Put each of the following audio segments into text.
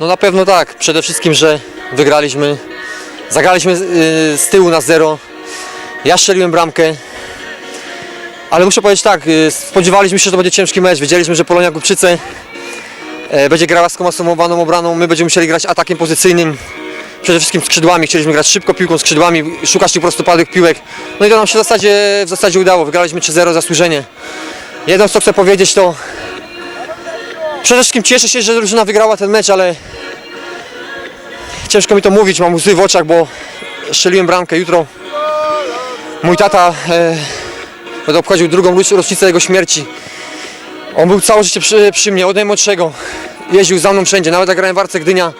No na pewno tak. Przede wszystkim, że wygraliśmy. Zagraliśmy y, z tyłu na zero. Ja strzeliłem bramkę. Ale muszę powiedzieć tak, y, spodziewaliśmy się, że to będzie ciężki mecz. Wiedzieliśmy, że Polonia Głupczyce e, będzie grała skomasomowaną obraną. My będziemy musieli grać atakiem pozycyjnym. Przede wszystkim skrzydłami. Chcieliśmy grać szybko piłką skrzydłami, szukać tych prostopadłych piłek. No i to nam się w zasadzie, w zasadzie udało. Wygraliśmy 3-0 zasłużenie. Jedno co chcę powiedzieć to Przede wszystkim cieszę się, że drużyna wygrała ten mecz, ale ciężko mi to mówić, mam łzy w oczach, bo strzeliłem bramkę jutro. Mój tata e, obchodził drugą roc- rocznicę jego śmierci. On był całe życie przy, przy mnie, od najmłodszego. Jeździł za mną wszędzie, nawet jak grałem w Arce Gdynia.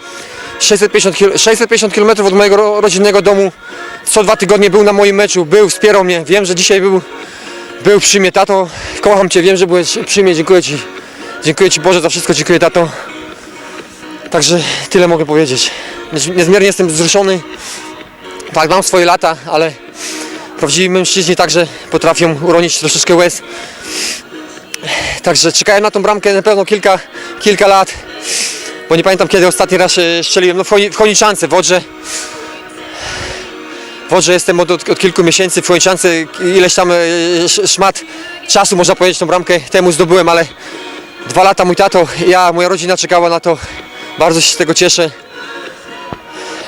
650, kil- 650 km od mojego ro- rodzinnego domu. Co dwa tygodnie był na moim meczu, był, wspierał mnie. Wiem, że dzisiaj był, był przy mnie. Tato, kocham Cię, wiem, że byłeś przy mnie, dziękuję Ci. Dziękuję Ci Boże za wszystko, dziękuję tato. Także tyle mogę powiedzieć. Niez- Niezmiernie jestem wzruszony. Tak, mam swoje lata, ale prawdziwi mężczyźni także potrafią uronić troszeczkę łez. Także czekałem na tą bramkę na pewno kilka, kilka lat. Bo nie pamiętam kiedy ostatni raz e, strzeliłem. No w, Choni- w Choniczance, w Odrze. W Odrze jestem od, od, od kilku miesięcy. W Choniczance ileś tam e, sz- szmat czasu, można powiedzieć, tą bramkę temu zdobyłem, ale Dwa lata mój tato, ja, moja rodzina czekała na to. Bardzo się z tego cieszę.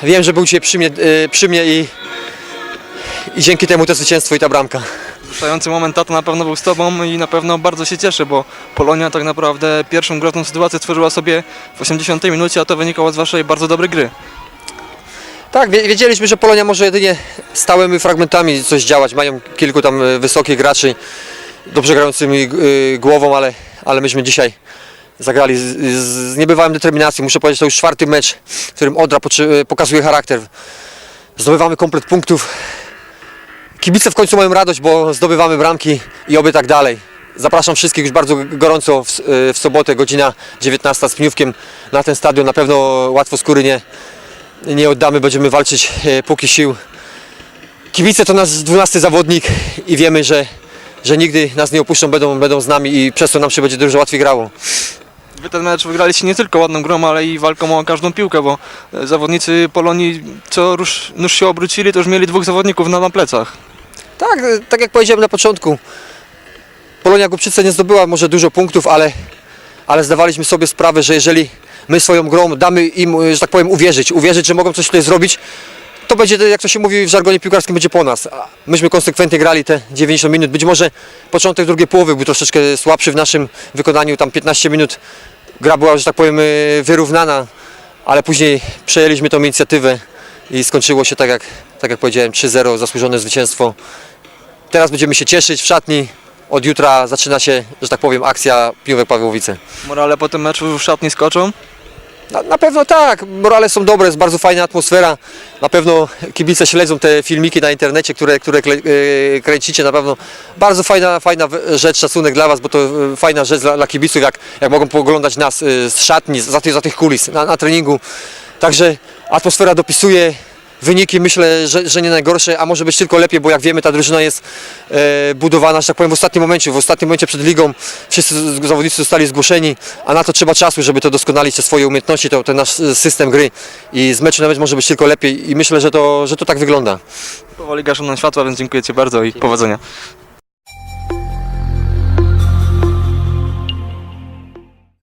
Wiem, że był dzisiaj przy mnie, y, przy mnie i, i dzięki temu to zwycięstwo i ta bramka. Wzruszający moment tato na pewno był z Tobą i na pewno bardzo się cieszę, bo Polonia tak naprawdę pierwszą grotną sytuację stworzyła sobie w 80 minucie, a to wynikało z Waszej bardzo dobrej gry. Tak, wie- wiedzieliśmy, że Polonia może jedynie stałymi fragmentami coś działać. Mają kilku tam y, wysokich graczy, dobrze grającymi y, głową, ale, ale myśmy dzisiaj zagrali z, z, z niebywałą determinacją. Muszę powiedzieć, to już czwarty mecz, w którym Odra y, pokazuje charakter. Zdobywamy komplet punktów. Kibice w końcu mają radość, bo zdobywamy bramki i oby tak dalej. Zapraszam wszystkich już bardzo gorąco w, y, w sobotę, godzina 19 z pniówkiem na ten stadion. Na pewno łatwo skóry nie, nie oddamy, będziemy walczyć e, póki sił. Kibice to nasz 12 zawodnik i wiemy, że, że nigdy nas nie opuszczą, będą, będą z nami i przez to nam się będzie dużo łatwiej grało. Wy ten mecz wygraliście nie tylko ładną grą, ale i walką o każdą piłkę, bo e, zawodnicy Polonii co rusz, nóż się obrócili, to już mieli dwóch zawodników na, na plecach. Tak, e, tak jak powiedziałem na początku, Polonia Głupczyce nie zdobyła może dużo punktów, ale, ale zdawaliśmy sobie sprawę, że jeżeli my swoją grą damy im, e, że tak powiem, uwierzyć, uwierzyć, że mogą coś tutaj zrobić, to będzie, jak to się mówi w żargonie piłkarskim, będzie po nas. Myśmy konsekwentnie grali te 90 minut. Być może początek drugiej połowy był troszeczkę słabszy w naszym wykonaniu. Tam 15 minut gra była, że tak powiem, e, wyrównana, ale później przejęliśmy tą inicjatywę i skończyło się tak jak, tak jak powiedziałem, 3-0, zasłużone zwycięstwo. Teraz będziemy się cieszyć w szatni. Od jutra zaczyna się, że tak powiem, akcja Piłek Pawłowice. Morale po tym meczu w szatni skoczą. Na, na pewno tak, morale są dobre, jest bardzo fajna atmosfera. Na pewno kibice śledzą te filmiki na internecie, które, które e, kręcicie. Na pewno bardzo fajna, fajna rzecz, szacunek dla Was, bo to e, fajna rzecz dla, dla kibiców, jak, jak mogą pooglądać nas e, z szatni, za, za tych kulis, na, na treningu. Także atmosfera dopisuje. Wyniki myślę, że, że nie najgorsze, a może być tylko lepiej, bo jak wiemy ta drużyna jest e, budowana, że tak powiem, w ostatnim momencie, w ostatnim momencie przed ligą wszyscy zawodnicy zostali zgłoszeni, a na to trzeba czasu, żeby to doskonalić te swoje umiejętności, to, ten nasz e, system gry i z meczu na mecz może być tylko lepiej i myślę, że to, że to tak wygląda. Powoli gaszą nam światła, więc dziękuję Ci bardzo i powodzenia.